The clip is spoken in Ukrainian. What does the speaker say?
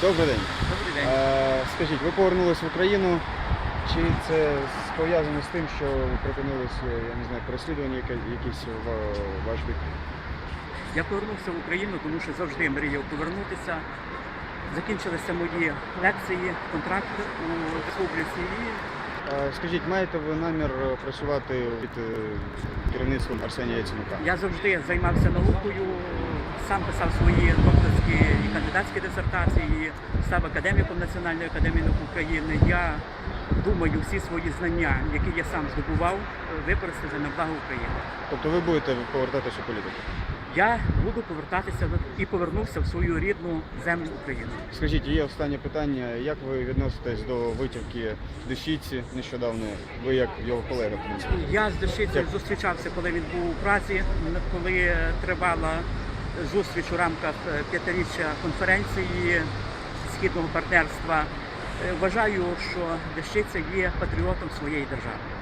Добрий день. Добрий день. Е, скажіть, ви повернулись в Україну? Чи це пов'язано з тим, що ви припинилися, я не знаю, переслідування яке- якісь в ваш бік? Я повернувся в Україну, тому що завжди мріяв повернутися. Закінчилися мої лекції, контракт у республіці. І Е, скажіть, маєте ви намір е, працювати під е, керівництвом Арсенія Яценюка? я завжди займався наукою, сам писав свої докторські кандидатські дисертації, став академіком Національної академії наук України. Я думаю, всі свої знання, які я сам здобував, використати на благо України. Тобто ви будете повертатися у політику? Я буду повертатися і повернувся в свою рідну землю України. Скажіть, є останнє питання. Як ви відноситесь до витівки Дещиці нещодавно? Ви як його колега? Я з Дещицею зустрічався, коли він був у праці, коли тривала зустріч у рамках е, п'ятиріччя конференції східного партнерства. Е, Вважаю, що Дещиця є патріотом своєї держави.